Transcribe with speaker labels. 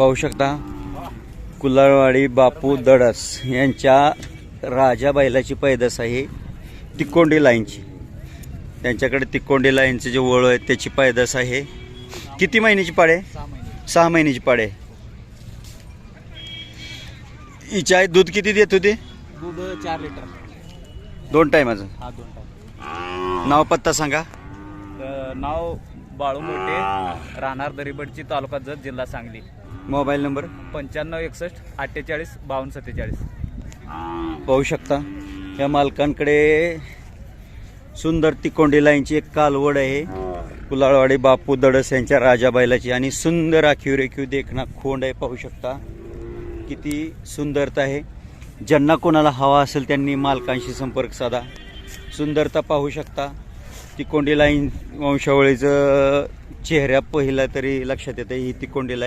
Speaker 1: पाहू शकता. कुलाळवाडी बापू दडस यांच्या राजा बैलाची पैदास आहे तिकोंडी लाईनची. त्यांच्याकडे तिकोंडी लाईनचे जे वळ आहेत त्याची पैदास आहे. किती महिन्याची पाडे?
Speaker 2: सहा महिने
Speaker 1: सहा महिन्याची पाडे. हिची आई दूध किती देत होते?
Speaker 2: दूध चार लिटर.
Speaker 1: दोन टायमाचं.
Speaker 2: हा दोन
Speaker 1: नाव पत्ता सांगा.
Speaker 2: नाव बाळू मोठे राहणार दरिबडची तालुका जत जिल्हा सांगली.
Speaker 1: Mobile number?
Speaker 2: पंच्याण्णव एकसष्ट अठ्ठेचाळीस बावन्न सत्तेचाळीस.
Speaker 1: पाहू शकता. या मालकांकडे सुंदर तिकोंडी लाईनची एक कालवड आहे. कुलाळवाडी बापू दडस यांच्या राजा बैलाची आणि सुंदर आखीव रेखीव देखणा खोंड आहे पाहू शकता. किती सुंदरता आहे. ज्यांना कोणाला हवा असेल त्यांनी मालकांशी संपर्क साधा. सुंदरता पाहू शकता. तिकोंडी लाईन वंशावळीचं चेहऱ्या पहिला तरी लक्षात येतं ही तिकोंडी लाईन